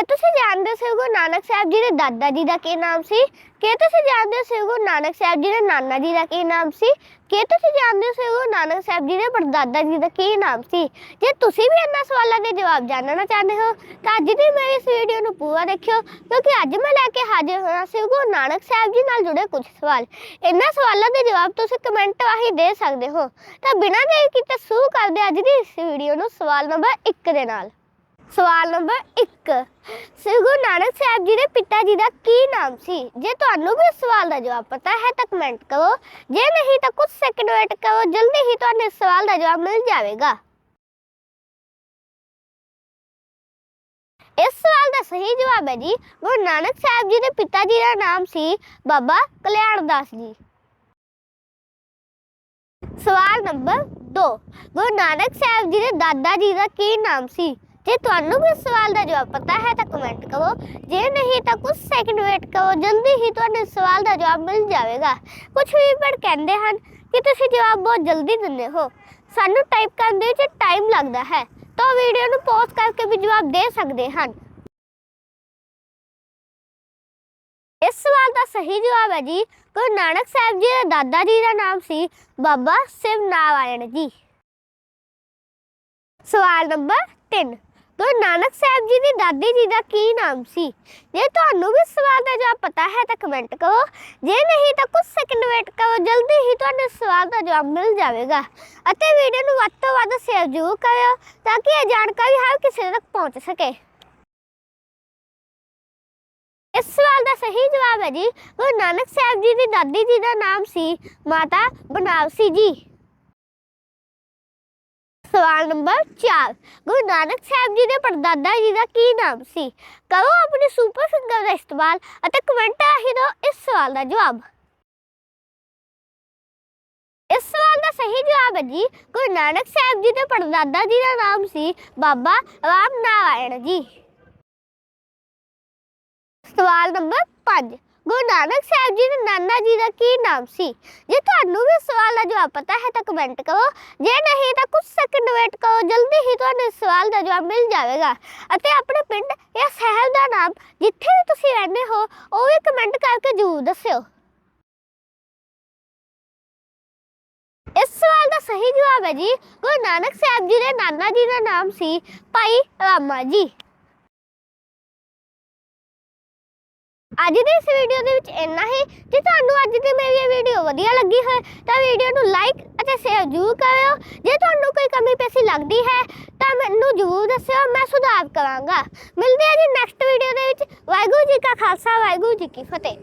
ਕੀ ਤੁਸੀਂ ਜਾਣਦੇ ਹੋ ਗੁਰੂ ਨਾਨਕ ਸਾਹਿਬ ਜੀ ਦੇ ਦਾਦਾ ਜੀ ਦਾ ਕੀ ਨਾਮ ਸੀ? ਕੀ ਤੁਸੀਂ ਜਾਣਦੇ ਹੋ ਸ੍ਰੀ ਗੁਰੂ ਨਾਨਕ ਸਾਹਿਬ ਜੀ ਦੇ ਨਾਨਾ ਜੀ ਦਾ ਕੀ ਨਾਮ ਸੀ? ਕੀ ਤੁਸੀਂ ਜਾਣਦੇ ਹੋ ਸ੍ਰੀ ਗੁਰੂ ਨਾਨਕ ਸਾਹਿਬ ਜੀ ਦੇ ਪੜਦਾਦਾ ਜੀ ਦਾ ਕੀ ਨਾਮ ਸੀ? ਜੇ ਤੁਸੀਂ ਵੀ ਇਹਨਾਂ ਸਵਾਲਾਂ ਦੇ ਜਵਾਬ ਜਾਣਨਾ ਚਾਹੁੰਦੇ ਹੋ, ਤਾਂ ਅੱਜ ਦੀ ਮੇਰੀ ਇਸ ਵੀਡੀਓ ਨੂੰ ਪੂਰਾ ਦੇਖਿਓ, ਕਿਉਂਕਿ ਅੱਜ ਮੈਂ ਲੈ ਕੇ ਹਾਜ਼ਰ ਹੋਇਆ ਸੀ ਗੁਰੂ ਨਾਨਕ ਸਾਹਿਬ ਜੀ ਨਾਲ ਜੁੜੇ ਕੁਝ ਸਵਾਲ। ਇਹਨਾਂ ਸਵਾਲਾਂ ਦੇ ਜਵਾਬ ਤੁਸੀਂ ਕਮੈਂਟ ਰਾਹੀਂ ਦੇ ਸਕਦੇ ਹੋ। ਤਾਂ ਬਿਨਾਂ ਦੇਰ ਕੀਤੇ ਸ਼ੁਰੂ ਕਰਦੇ ਅੱਜ ਦੀ ਇਸ ਵੀਡੀਓ ਨੂੰ ਸਵਾਲ ਨੰਬਰ 1 ਦੇ ਨਾਲ। ਸਵਾਲ ਨੰਬਰ 1 ਸ੍ਰੀ ਗੁਰੂ ਨਾਨਕ ਸਾਹਿਬ ਜੀ ਦੇ ਪਿਤਾ ਜੀ ਦਾ ਕੀ ਨਾਮ ਸੀ? ਜੇ ਤੁਹਾਨੂੰ ਵੀ ਇਸ ਸਵਾਲ ਦਾ ਜਵਾਬ ਪਤਾ ਹੈ ਤਾਂ ਕਮੈਂਟ ਕਰੋ। ਜੇ ਨਹੀਂ ਤਾਂ ਕੁਝ ਸੈਕਿੰਡ ਵੇਟ ਕਰੋ। ਜਲਦੀ ਹੀ ਤੁਹਾਨੂੰ ਇਸ ਸਵਾਲ ਦਾ ਜਵਾਬ ਮਿਲ ਜਾਵੇਗਾ। ਇਸ ਸਵਾਲ ਦਾ ਸਹੀ ਜਵਾਬ ਹੈ ਜੀ, ਗੁਰੂ ਨਾਨਕ ਸਾਹਿਬ ਜੀ ਦੇ ਪਿਤਾ ਜੀ ਦਾ ਨਾਮ ਸੀ ਬਾਬਾ ਕਲਿਆਣ ਦਾਸ ਜੀ। ਸਵਾਲ ਨੰਬਰ 2 ਗੁਰੂ ਨਾਨਕ ਸਾਹਿਬ ਜੀ ਦੇ ਦਾਦਾ ਜੀ ਦਾ ਕੀ ਨਾਮ ਸੀ? ਜੇ ਤੁਹਾਨੂੰ ਵੀ ਇਸ ਸਵਾਲ ਦਾ ਜਵਾਬ ਪਤਾ ਹੈ ਤਾਂ ਕਮੈਂਟ ਕਰੋ। ਜੇ ਨਹੀਂ ਤਾਂ ਕੁਝ ਸੈਕਿੰਡ ਵੇਟ ਕਰੋ, ਜਲਦੀ ਹੀ ਤੁਹਾਨੂੰ ਇਸ ਸਵਾਲ ਦਾ ਜਵਾਬ ਮਿਲ ਜਾਵੇਗਾ। ਕੁਝ ਵੀ ਪਰ ਕਹਿੰਦੇ ਹਨ ਕਿ ਤੁਸੀਂ ਜਵਾਬ ਬਹੁਤ ਜਲਦੀ ਦਿੰਦੇ ਹੋ। ਸਾਨੂੰ ਟਾਈਪ ਕਰਨ ਦੇ ਵਿੱਚ ਟਾਈਮ ਲੱਗਦਾ ਹੈ, ਤਾਂ ਵੀਡੀਓ ਨੂੰ ਪੌਜ਼ ਕਰਕੇ ਵੀ ਜਵਾਬ ਦੇ ਸਕਦੇ ਹਨ। ਇਸ ਸਵਾਲ ਦਾ ਸਹੀ ਜਵਾਬ ਹੈ ਜੀ, ਗੁਰੂ ਨਾਨਕ ਸਾਹਿਬ ਜੀ ਦੇ ਦਾਦਾ ਜੀ ਦਾ ਨਾਮ ਸੀ ਬਾਬਾ ਸਿਵ ਨਾਰਾਇਣ ਜੀ। ਸਵਾਲ ਨੰਬਰ 3 ਗੁਰੂ ਨਾਨਕ ਸਾਹਿਬ ਜੀ ਦੀ ਦਾਦੀ ਜੀ ਦਾ ਕੀ ਨਾਮ ਸੀ? ਜੇ ਤੁਹਾਨੂੰ ਵੀ ਸਵਾਲ ਦਾ ਜਵਾਬ ਪਤਾ ਹੈ ਤਾਂ ਕਮੈਂਟ ਕਰੋ। ਜੇ ਨਹੀਂ ਤਾਂ ਕੁਝ ਸੈਕਿੰਡ ਵੇਟ ਕਰੋ, ਜਲਦੀ ਹੀ ਤੁਹਾਨੂੰ ਸਵਾਲ ਦਾ ਜਵਾਬ ਮਿਲ ਜਾਵੇਗਾ। ਅਤੇ ਵੀਡੀਓ ਨੂੰ ਵੱਧ ਤੋਂ ਵੱਧ ਸ਼ੇਅਰ ਜ਼ਰੂਰ ਕਰਿਓ, ਤਾਂ ਕਿ ਇਹ ਜਾਣਕਾਰੀ ਹਰ ਕਿਸੇ ਤੱਕ ਪਹੁੰਚ ਸਕੇ। ਇਸ ਸਵਾਲ ਦਾ ਸਹੀ ਜਵਾਬ ਹੈ ਜੀ, ਗੁਰੂ ਨਾਨਕ ਸਾਹਿਬ ਜੀ ਦੀ ਦਾਦੀ ਜੀ ਦਾ ਨਾਮ ਸੀ ਮਾਤਾ ਬਨਾਰਸੀ ਜੀ। ਸਵਾਲ ਨੰਬਰ 4 ਗੁਰੂ ਨਾਨਕ ਸਾਹਿਬ ਜੀ ਦੇ ਪੜਦਾਦਾ ਜੀ ਦਾ ਕੀ ਨਾਮ ਸੀ? ਕਰੋ ਆਪਣੀ ਸੁਪਰ ਫਿੰਗਰ ਦਾ ਇਸਤੇਮਾਲ ਅਤੇ ਕਮੈਂਟ ਰਾਹੀਂ ਦਿਓ ਇਸ ਸਵਾਲ ਦਾ ਜਵਾਬ। ਇਸ ਸਵਾਲ ਦਾ ਸਹੀ ਜਵਾਬ ਹੈ ਜੀ, ਗੁਰੂ ਨਾਨਕ ਸਾਹਿਬ ਜੀ ਦੇ ਪੜਦਾਦਾ ਜੀ ਦਾ ਨਾਮ ਸੀ ਬਾਬਾ ਰਾਮ ਨਾਰਾਇਣ ਜੀ। ਸਵਾਲ ਨੰਬਰ 5 ਗੁਰੂ ਨਾਨਕ ਸਾਹਿਬ ਜੀ ਦੇ ਨਾਨਾ ਜੀ ਦਾ ਕੀ ਨਾਮ ਸੀ? ਜੇ ਤੁਹਾਨੂੰ ਵੀ ਇਸ ਸਵਾਲ ਦਾ ਜਵਾਬ ਪਤਾ ਹੈ ਤਾਂ ਕਮੈਂਟ ਕਰੋ। ਜੇ ਨਹੀਂ ਤਾਂ ਕੁਝ ਸੈਕਿੰਡ ਵੇਟ ਕਰੋ, ਜਲਦੀ ਹੀ ਤੁਹਾਨੂੰ ਇਸ ਸਵਾਲ ਦਾ ਜਵਾਬ ਮਿਲ ਜਾਵੇਗਾ। ਅਤੇ ਆਪਣੇ ਪਿੰਡ ਜਾਂ ਸ਼ਹਿਰ ਦਾ ਨਾਮ ਜਿੱਥੇ ਵੀ ਤੁਸੀਂ ਰਹਿੰਦੇ ਹੋ, ਉਹ ਵੀ ਕਮੈਂਟ ਕਰਕੇ ਜ਼ਰੂਰ ਦੱਸਿਓ। ਇਸ ਸਵਾਲ ਦਾ ਸਹੀ ਜਵਾਬ ਹੈ ਜੀ, ਗੁਰੂ ਨਾਨਕ ਸਾਹਿਬ ਜੀ ਦੇ ਨਾਨਾ ਜੀ ਦਾ ਨਾਮ ਸੀ ਭਾਈ ਰਾਮਾ ਜੀ। ਅੱਜ ਦੀ ਇਸ ਵੀਡੀਓ ਦੇ ਵਿੱਚ ਇੰਨਾ ਹੀ। ਜੇ ਤੁਹਾਨੂੰ ਅੱਜ ਦੀ ਮੇਰੀ ਇਹ ਵੀਡੀਓ ਵਧੀਆ ਲੱਗੀ ਹੈ, ਤਾਂ ਵੀਡੀਓ ਨੂੰ ਲਾਈਕ ਅਤੇ ਸ਼ੇਅਰ ਜ਼ਰੂਰ ਕਰਿਓ। ਜੇ ਤੁਹਾਨੂੰ ਕੋਈ ਕਮੀ ਪੇਸ਼ੀ ਲੱਗਦੀ ਹੈ, ਤਾਂ ਮੈਨੂੰ ਜ਼ਰੂਰ ਦੱਸਿਓ, ਮੈਂ ਸੁਧਾਰ ਕਰਾਂਗਾ। ਮਿਲਦੇ ਹਾਂ ਜੀ ਨੈਕਸਟ ਵੀਡੀਓ ਦੇ ਵਿੱਚ। ਵਾਹਿਗੁਰੂ ਜੀ ਕਾ ਖਾਲਸਾ, ਵਾਹਿਗੁਰੂ ਜੀ ਕੀ ਫਤਿਹ।